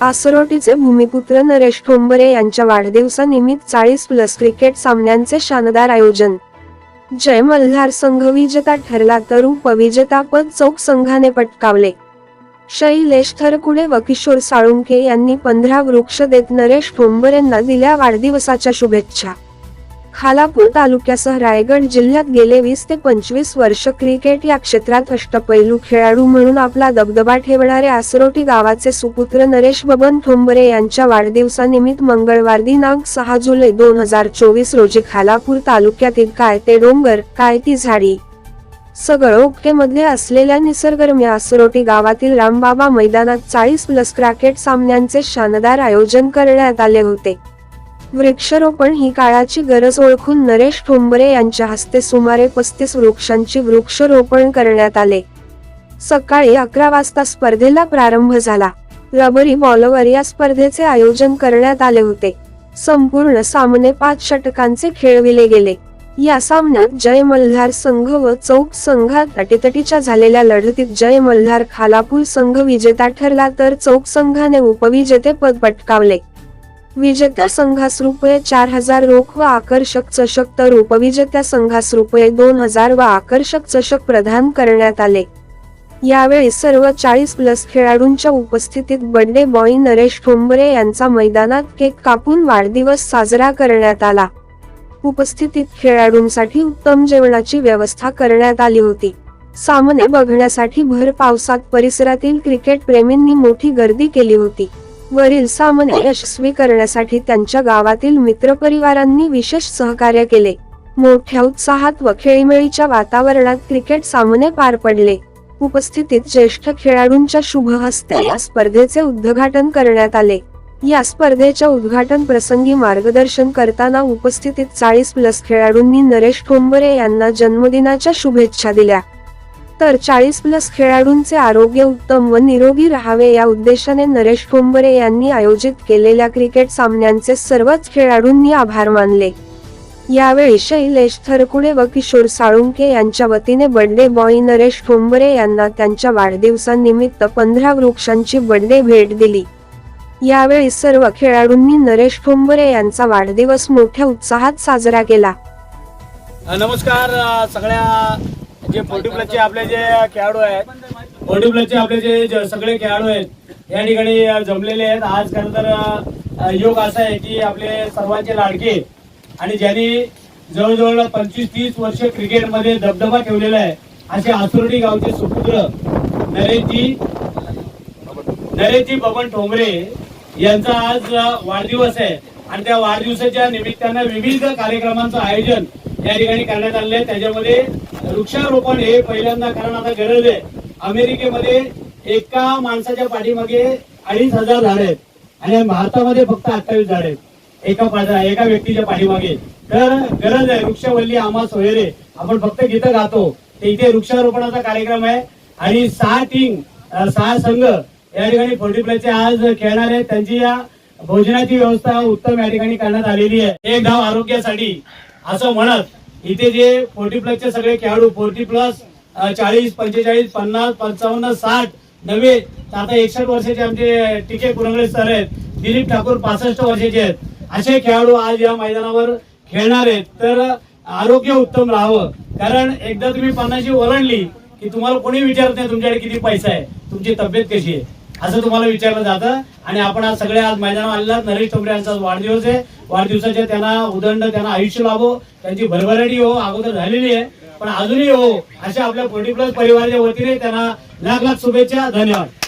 आसरोटीचे भूमिपुत्र नरेश ठोंबरे यांच्या वाढदिवसानिमित्त चाळीस प्लस क्रिकेट सामन्यांचे शानदार आयोजन. जय मल्हार संघ विजेता ठरला तर उपविजेतापद चौक संघाने पटकावले. शैलेश थरकुडे व किशोर साळुंके यांनी पंधरा वृक्ष देत नरेश ठोंबरेंना दिल्या वाढदिवसाच्या शुभेच्छा. खालापूर तालुक्यासह रायगड जिल्ह्यात गेले वीस ते पंचवीस वर्ष क्रिकेट या क्षेत्रात अष्टपैलू खेळाडू म्हणून आपला दबदबा ठेवणारे आसरोटी गावाचे सुपुत्र नरेश बबन ठोंबरे यांच्या वाढदिवसानिमित्त मंगळवार दिनांक सहा जुलै दोन हजार चोवीस रोजी खालापूर तालुक्यातील काय ते डोंगर काय ती झाडी? सगळं ओके असलेल्या निसर्गरम्य आसरोटी गावातील रामबाबा मैदानात चाळीस प्लस क्रिकेट सामन्यांचे शानदार आयोजन करण्यात आले होते. वृक्षारोपण ही काळाची गरज ओळखून नरेश ठोंबरे यांच्या हस्ते सुमारे पस्तीस वृक्षांची वृक्षरोपण करण्यात आले. सकाळी अकरा वाजता स्पर्धेला प्रारंभ झाला. रबरी बॉलवर या स्पर्धेचे आयोजन करण्यात आले होते. संपूर्ण सामने पाच षटकांचे खेळविले गेले. या सामन्यात जय मल्हार संघ व चौक संघात अटीतटीच्या झालेल्या लढतीत जय मल्हार खालापूर संघ विजेता ठरला तर चौक संघाने उपविजेते पद पटकावले. विजेत्या संघास रुपये चार हजार रोख व आकर्षक चषक तर उपविजेत्या संघास रुपये दोन हजार व आकर्षक चषक प्रदान करण्यात आले. यावेळी सर्व चाळीस प्लस खेळाडूंच्या उपस्थितीत बर्थडे बॉय नरेश ठोंबरे यांचा मैदानात केक कापून वाढदिवस साजरा करण्यात आला. उपस्थितीत खेळाडूंसाठी उत्तम जेवणाची व्यवस्था करण्यात आली होती. सामने बघण्यासाठी भर पावसात परिसरातील क्रिकेट प्रेमींनी मोठी गर्दी केली होती. वरील सामने यशस्वी करण्यासाठी त्यांच्या गावातील मित्रपरिवारांनी विशेष सहकार्य केले. मोठ्या उत्साहात व खेळीमेळीच्या वातावरणात क्रिकेट सामने पार पडले. उपस्थितीत ज्येष्ठ खेळाडूंच्या शुभ हस्ते या स्पर्धेचे उद्घाटन करण्यात आले. या स्पर्धेच्या उद्घाटन प्रसंगी मार्गदर्शन करताना उपस्थितीत चाळीस प्लस खेळाडूंनी नरेश ठोंबरे यांना जन्मदिनाच्या शुभेच्छा दिल्या. तर चाळीस प्लस खेळाडूंचे आरोग्य उत्तम व निरोगी राहावे या उद्देशाने नरेश कुंभरे यांनी आयोजित केलेल्या क्रिकेट सामन्यांचे सर्वच खेळाडूंनी आभार मानले. यावेळी शैलेश थरकुडे व किशोर साळुंके यांच्या वतीने बर्थडे बॉय नरेश ठोंबरे यांना त्यांच्या वाढदिवसानिमित्त पंधरा वृक्षांची बर्थडे भेट दिली. यावेळी सर्व खेळाडूंनी नरेश ठोंबरे यांचा वाढदिवस मोठ्या उत्साहात साजरा केला. नमस्कार सगळ्या जे फोर्टी प्लसचे आपले जे खेळाडू आहेत फोर्टी प्लसचे आपले जे सगळे खेळाडू आहेत या ठिकाणी जमलेले आहेत. आज खरं तर योग असा आहे की आपले सर्वांचे लाडके आणि ज्यांनी जवळजवळ पंचवीस तीस वर्ष क्रिकेटमध्ये दबदबा ठेवलेला आहे असे आसुर्डी गावचे सुपुत्र नरेशजी नरेशजी बबन ठोंबरे यांचा आज वाढदिवस आहे. आणि त्या वाढदिवसाच्या निमित्तानं विविध कार्यक्रमांचं आयोजन या ठिकाणी करण्यात आलेलं आहे. त्याच्यामध्ये वृक्षारोपण हे पहिल्यांदा कारण आता गरज आहे. अमेरिकेमध्ये एका माणसाच्या पाठीमागे अडीच हजार झाड आहेत. आणि भारतामध्ये फक्त अठ्ठावीस झाड आहेत. एका पाठा एका व्यक्तीच्या पाठीमागे. तर गरज आहे वृक्षवल्ली आम्हा सोयरे आपण फक्त गीतं गातो. ते इथे वृक्षारोपणाचा कार्यक्रम आहे. आणि सहा टीम सहा संघ या ठिकाणी फोर्टी प्लेचे आज खेळणार आहेत. त्यांची या भोजनाची व्यवस्था उत्तम या ठिकाणी करण्यात आलेली आहे. एक धाव आरोग्यासाठी असं म्हणत इथे जे फोर्टी प्लसचे सगळे खेळाडू फोर्टी प्लस चाळीस पंचेचाळीस पन्नास पंचावन्न साठ नव्हे तर आता एकसष्ट वर्षाचे आमचे टीके कुरंगळे सर आहेत दिलीप ठाकूर पासष्ट वर्षाचे आहेत. असे खेळाडू आज या मैदानावर खेळणार आहेत. तर आरोग्य उत्तम राहावं. कारण एकदा तुम्ही पन्नाशी ओलांडली की तुम्हाला कोणी विचारत नाही तुमच्याकडे किती पैसा आहे तुमची तब्येत कशी आहे. असं तुम्हाला विचारलं जातं. आणि आपण आज सगळे आज मैदानावर आलेला नरेश ठोंबरे यांचा वाढदिवस आहे. वाढदिवसाच्या त्यांना उदंड त्यांना आयुष्य लाभो. त्यांची भरभराटी हो अगोदर झालेली आहे. पण अजूनही हो अशा आपल्या फोर्टी प्लस परिवाराच्या वतीने त्यांना लाख लाख शुभेच्छा. धन्यवाद.